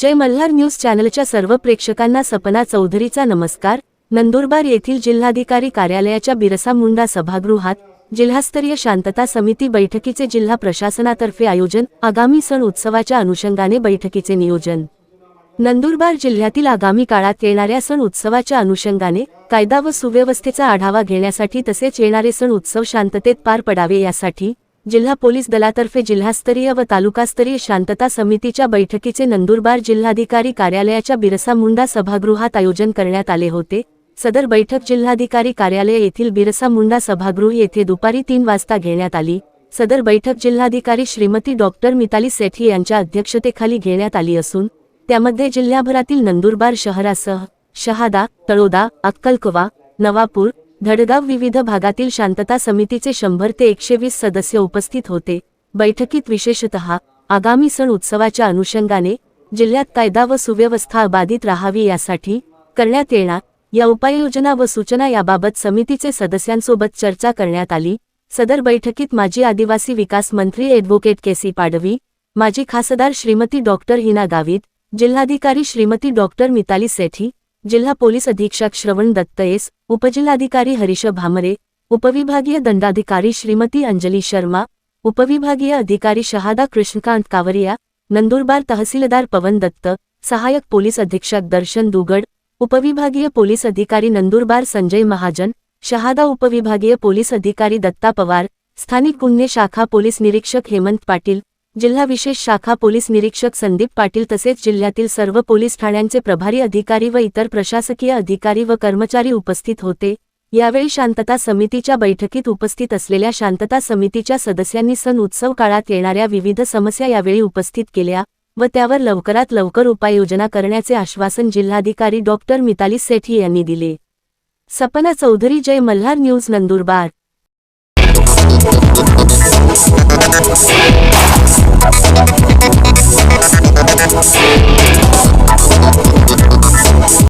जय Malhar news चॅनलच्या सर्व प्रेक्षकांना सपना चौधरीचा नमस्कार. नंदुरबार येथील जिल्हाधिकारी कार्यालयाच्या बिरसा मुंडा सभागृहात जिल्हास्तरीय शांतता समिती बैठकीचे जिल्हा प्रशासनातर्फे आयोजन आगामी सण उत्सवाच्या अनुषंगाने बैठकीचे नियोजन. नंदुरबार जिल्ह्यातील आगामी काळात येणाऱ्या सण उत्सवाच्या अनुषंगाने कायदा व सुव्यवस्थेचा आढावा घेण्यासाठी तसेच येणारे सण उत्सव शांततेत पार पडावे यासाठी जिल्हा पोलीस दलातर्फे जिल्हास्तरीय व तालुकास्तरीय शांतता समितीच्या बैठकीचे नंदुरबार जिल्हाधिकारी कार्यालयाच्या बिरसा मुंडा सभागृहात आयोजन करण्यात आले होते. सदर बैठक जिल्हाधिकारी कार्यालय येथील बिरसा मुंडा सभागृह येथे दुपारी तीन वाजता घेण्यात आली. सदर बैठक जिल्हाधिकारी श्रीमती डॉक्टर मिताली सेठी यांच्या अध्यक्षतेखाली घेण्यात आली असून त्यामध्ये जिल्ह्याभरातील नंदुरबार शहरासह शहादा तळोदा अक्कलकवा नवापूर धडगाव विविध भागातील शांतता समितीचे शंभर ते एकशे वीस सदस्य उपस्थित होते. बैठकीत विशेषतः आगामी सण उत्सवाच्या अनुषंगाने जिल्ह्यात कायदा व सुव्यवस्था अबाधित राहावी यासाठी करण्यात येणार या उपाययोजना व सूचना याबाबत समितीचे सदस्यांसोबत चर्चा करण्यात आली. सदर बैठकीत माजी आदिवासी विकास मंत्री ॲडव्होकेट केसी पाडवी माजी खासदार श्रीमती डॉक्टर हिना गावित जिल्हाधिकारी श्रीमती डॉक्टर मिताली सेठी जिल्हा पोलीस अधीक्षक श्रवण दत्तयेस उपजिल्हाधिकारी हरीश भामरे उपविभागीय दंडाधिकारी श्रीमती अंजली शर्मा उपविभागीय अधिकारी शहादा कृष्णकांत कावरिया नंदुरबार तहसीलदार पवन दत्त सहायक पोलीस अधीक्षक दर्शन दुगड उपविभागीय पोलीस अधिकारी नंदुरबार संजय महाजन शहादा उपविभागीय पोलीस अधिकारी दत्ता पवार स्थानिक गुन्हे शाखा पोलीस निरीक्षक हेमंत पाटील जिल्हा विशेष शाखा पोलीस निरीक्षक संदीप पाटील तसेच जिल्ह्यातील सर्व पोलीस ठाण्यांचे प्रभारी अधिकारी व इतर प्रशासकीय अधिकारी व कर्मचारी उपस्थित होते. यावेळी शांतता समितीच्या बैठकीत उपस्थित असलेल्या शांतता समितीच्या सदस्यांनी सण उत्सव काळात येणाऱ्या विविध समस्या यावेळी उपस्थित केल्या व त्यावर लवकरात लवकर उपाययोजना करण्याचे आश्वासन जिल्हाधिकारी डॉक्टर मिताली सेठी यांनी दिले. सपना चौधरी जय मल्हार न्यूज नंदुरबार.